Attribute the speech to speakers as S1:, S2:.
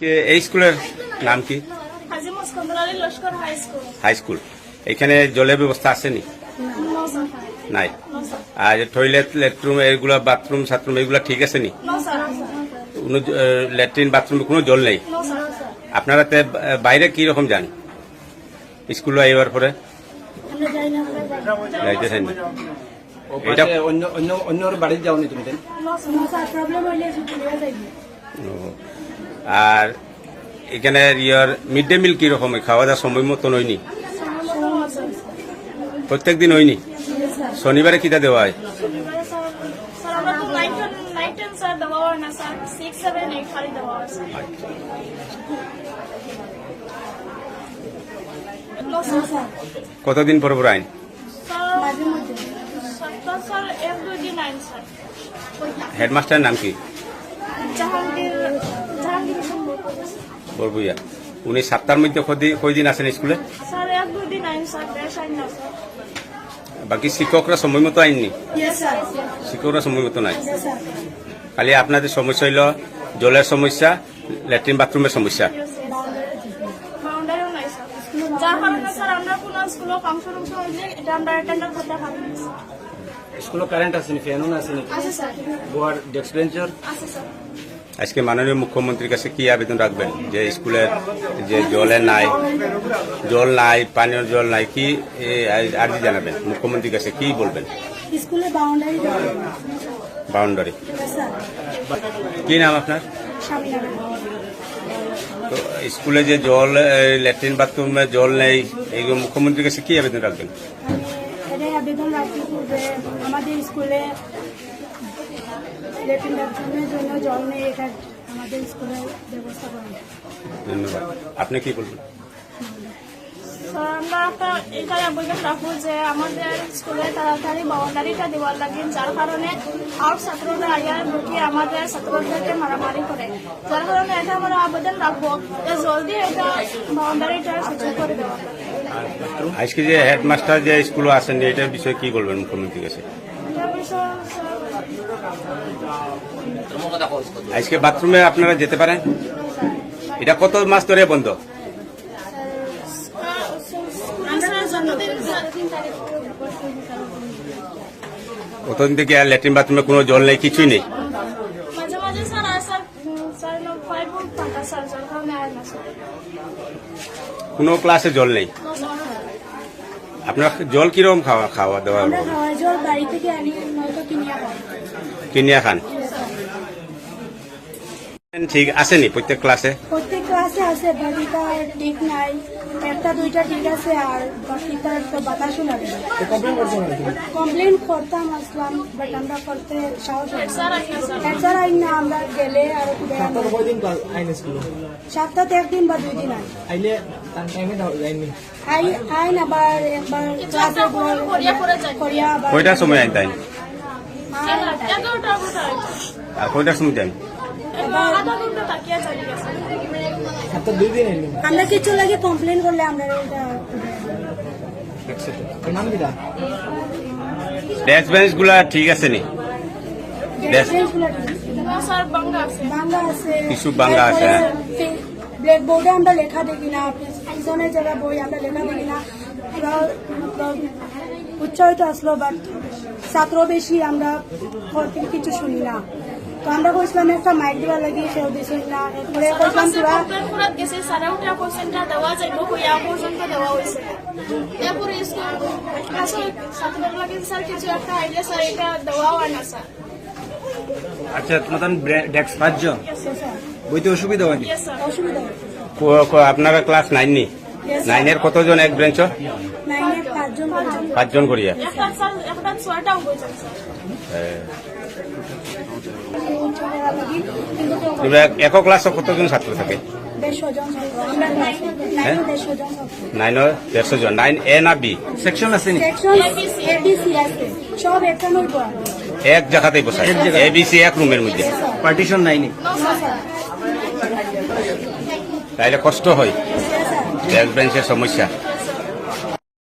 S1: কে এই স্কুলের নাম কি?
S2: High school.
S1: হাই এখানে জলের ব্যবস্থা আসেনি
S2: নো?
S1: নাই। আর টয়লেট লেটরুম এগুলা বাথরুম সাথরুম এগুলা ঠিক আছে নি? কোনো ল্যাট্রিন বাথরুমে কোনো জল নেই?
S2: নো স্যার
S1: আপনারা তে বাইরে কি রকম যান? স্কুল আইবার পরে?
S2: আমরা যাই না
S1: যাইতে চান না।
S3: এটা অন্য অন্য বাড়িতে যাওনি তুমি
S1: আর এখানে ইয়ার মিড ডে মিল কীরকম? খাওয়া দাওয়ার সময় মতো হয়নি প্রত্যেক দিন হয়নি? শনিবারে কিটা দেওয়া হয়?
S2: দেওয়া দেওয়া
S1: কতদিন পর পর আইন? হেডমাস্টারের নাম কি? বরবুইয়া উনি সাতটার মধ্যে কয়দিন আসেন স্কুলে? বাকি শিক্ষকরা সময় মতো আইননি শিক্ষকরা সময় মতো নাই খালি আপনাদের সমস্যা হইল জলের সমস্যা ল্যাট্রিন বাথরুমের সমস্যা।
S2: স্কুলে
S3: কারেন্ট আসেনি ফ্যানও আসেনি
S2: আছে। স্যার
S3: গোয়ার ডেস্ক বেঞ্চর
S2: আছে স্যার
S1: আজকে মাননীয় মুখ্যমন্ত্রীর কাছে কি আবেদন রাখবেন? যে স্কুলের যে জলে নাই জল নাই পানীয় জল নাই কি আর্জি জানাবেন? মুখ্যমন্ত্রীর কাছে কি বলবেন?
S2: বাউন্ডারি
S1: কি নাম আপনার? তো স্কুলে যে জল ল্যাট্রিন বাথরুমে জল নেই এইগুলো মুখ্যমন্ত্রীর কাছে কি আবেদন রাখবেন?
S2: আমাদের স্কুলে লেট্রিন বাথরুমের জন্য জল নেই এটা আমাদের স্কুলে ব্যবস্থা করেন
S1: ধন্যবাদ। আপনি কি বলবেন?
S2: আমরা একটা এটাই আবেদন রাখব যে আমাদের স্কুলে তাড়াতাড়ি বাউন্ডারিটা দেওয়ার লাগে যার কারণে আউট ছাত্ররা আয়া ঢুকে আমাদের ছাত্রদেরকে মারামারি করে। যার কারণে এটা আমরা আবেদন রাখব যে জলদি এটা বাউন্ডারিটা সুযোগ করে দেওয়া
S1: আজকে যে হেডমাস্টার যে স্কুলে আসেন এটার বিষয়ে কি বলবেন মুখ্যমন্ত্রীর কাছে? আজকে বাথরুমে আপনারা যেতে পারেন? এটা কত মাস ধরে বন্ধ? কতদিন থেকে আর ল্যাট্রিন বাথরুমে কোনো জল নেই কিছুই নেই। কোনো ক্লাসে জল নেই। আপনার জল কীরকম খাওয়া খাওয়া দাওয়া
S2: আমরা খাওয়া জল বাড়ি থেকে আনি নয়তো
S1: কিনিয়া খান? ঠিক আসেনি প্রত্যেক ক্লাসে
S2: প্রত্যেক ক্লাসে আছে বাকিটা ঠিক নাই। একটা দুইটা ঠিক আছে আর বাকিটা তো বাতাসও লাগে কমপ্লেন করতাম আসলাম বাট আমরা করতে সাহস স্যার আইন না আমরা গেলে আর
S3: কয়দিন আইন স্কুল?
S2: সাতটাতে একদিন বা দুই দিন আই
S3: আইলে
S1: কয়টার সময় আইন তাই আর কয়টার সময় যাই
S2: আমরা কিছু লাগে কমপ্লেন করলে আমরা এটা
S3: নাম কিটা
S1: ডেস্ক বেঞ্চগুলা ঠিক আছে নি Yes.
S2: স্যার বাংলা আছে বাংলা আছে
S1: কিছু বাংলা আছে, হ্যাঁ।
S2: ব্ল্যাক বোর্ডে আমরা লেখা দেখি না পিছনের জায়গা বই আমরা লেখা দেখি না। উচ্চারিত আসলো বাট ছাত্র বেশি আমরা কিছু শুনি না। তো আমরা কইছিলাম একটা মাইক দেওয়া লাগি সেও দিছি না। এরপরে কইছিলাম তোরা
S4: গেছে উঠা দেওয়া যাইব হইয়া পর্যন্ত দেওয়া হয়েছে। এরপরে স্কুল আসলে ছাত্রদের লাগে স্যার কিছু একটা আইডিয়া স্যার এটা দেওয়া হয় না স্যার।
S3: আচ্ছা তোমার ডেস্ক পাঁচজন? বইতে অসুবিধা হয়নি
S1: আপনারা ক্লাস নাইন নি? নাইনের কতজন এক
S2: নাইনে পাঁচজন পাঁচজন
S1: পাঁচজন করিয়া। এবার এক ক্লাসে কতজন ছাত্র থাকে?
S2: ক্লাসে নাইনে। দেড়শো জন
S1: নাইন দেড়শো জন এ না বি?
S3: সেকশন আছে নি?
S2: সেকশন এবিসি আছে সব একটানোর পর
S1: এক জায়গাতেই বসায়। এ বি সি এক রুমের মধ্যে।
S3: পার্টিশন নাইনি।
S1: তাইলে কষ্ট হয়। ডেস্ক বেঞ্চের সমস্যা।